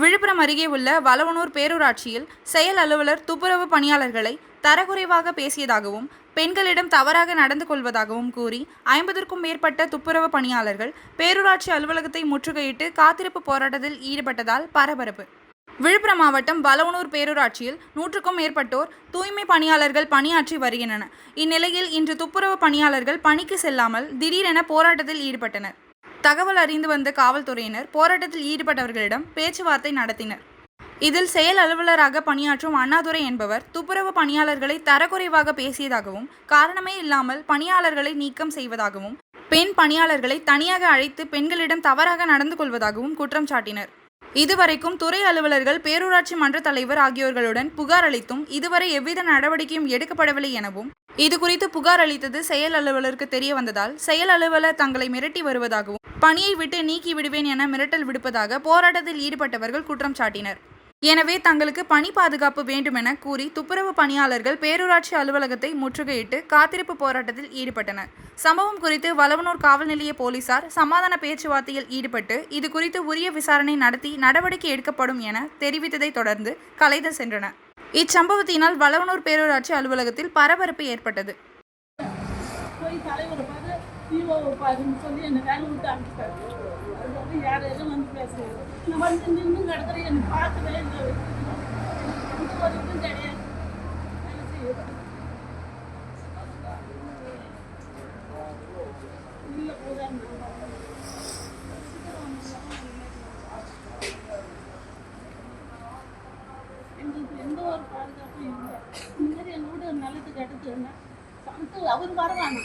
விழுப்புரம் அருகே உள்ள வளவனூர் பேரூராட்சியில் செயல் அலுவலர் துப்புரவு பணியாளர்களை தரக்குறைவாக பேசியதாகவும் பெண்களிடம் தவறாக நடந்து கொள்வதாகவும் கூறி ஐம்பதற்கும் மேற்பட்ட துப்புரவு பணியாளர்கள் பேரூராட்சி அலுவலகத்தை முற்றுகையிட்டு காத்திருப்பு போராட்டத்தில் ஈடுபட்டதால் பரபரப்பு. விழுப்புரம் மாவட்டம் வளவனூர் பேரூராட்சியில் நூற்றுக்கும் மேற்பட்டோர் தூய்மை பணியாளர்கள் பணியாற்றி வருகின்றனர். இந்நிலையில் இன்று துப்புரவு பணியாளர்கள் பணிக்கு செல்லாமல் திடீரென போராட்டத்தில் ஈடுபட்டனர். தகவல் அறிந்து வந்த காவல்துறையினர் போராட்டத்தில் ஈடுபட்டவர்களிடம் பேச்சுவார்த்தை நடத்தினர். இதில் செயல் அலுவலராக பணியாற்றும் அண்ணாதுரை என்பவர் துப்புரவு பணியாளர்களை தரக்குறைவாக பேசியதாகவும் காரணமே இல்லாமல் பணியாளர்களை நீக்கம் செய்வதாகவும் பெண் பணியாளர்களை தனியாக அழைத்து பெண்களிடம் தவறாக நடந்து கொள்வதாகவும் குற்றம் சாட்டினர். இதுவரைக்கும் துறை அலுவலர்கள் பேரூராட்சி மன்ற தலைவர் ஆகியோர்களுடன் புகார் அளித்தும் இதுவரை எவ்வித நடவடிக்கையும் எடுக்கப்படவில்லை எனவும் இதுகுறித்து புகார் அளித்தது செயல் அலுவலருக்கு தெரிய வந்ததால் செயல் அலுவலர் தங்களை மிரட்டி வருவதாகவும் பணியை விட்டு நீக்கி விடுவேன் என மிரட்டல் விடுப்பதாக போராட்டத்தில் ஈடுபட்டவர்கள் குற்றம் சாட்டினர். எனவே தங்களுக்கு பணி பாதுகாப்பு வேண்டுமென கூறி துப்புரவு பணியாளர்கள் பேரூராட்சி அலுவலகத்தை முற்றுகையிட்டு காத்திருப்பு போராட்டத்தில் ஈடுபட்டனர். சம்பவம் குறித்து வளவனூர் காவல் நிலைய போலீசார் சமாதான பேச்சுவார்த்தையில் ஈடுபட்டு இது குறித்து உரிய விசாரணை நடத்தி நடவடிக்கை எடுக்கப்படும் என தெரிவித்ததைத் தொடர்ந்து கலைந்து சென்றனர் இச்சம்பவத்தினால் வளவனூர் பேரூராட்சி அலுவலகத்தில் பரபரப்பு ஏற்பட்டது. போய் தலைவரை பாருன்னு சொல்லி என்னை வேலை விட்டு அனுப்பிட்டாரு. அதுக்கப்புறம் யார் எதுவும் வந்து பேசுறாரு நான் வந்து நின்று கிடக்குறேன் என்னை பார்க்கவே இல்லை. கிடையாது. வேலை செய்யறது. இல்லை எங்களுக்கு எந்த ஒரு பாதுகாப்பும் இல்லை. இந்த மாதிரி எங்கள் வீடு நல்லது கெட்டதுன்னா சமத்து அவர் வரவானா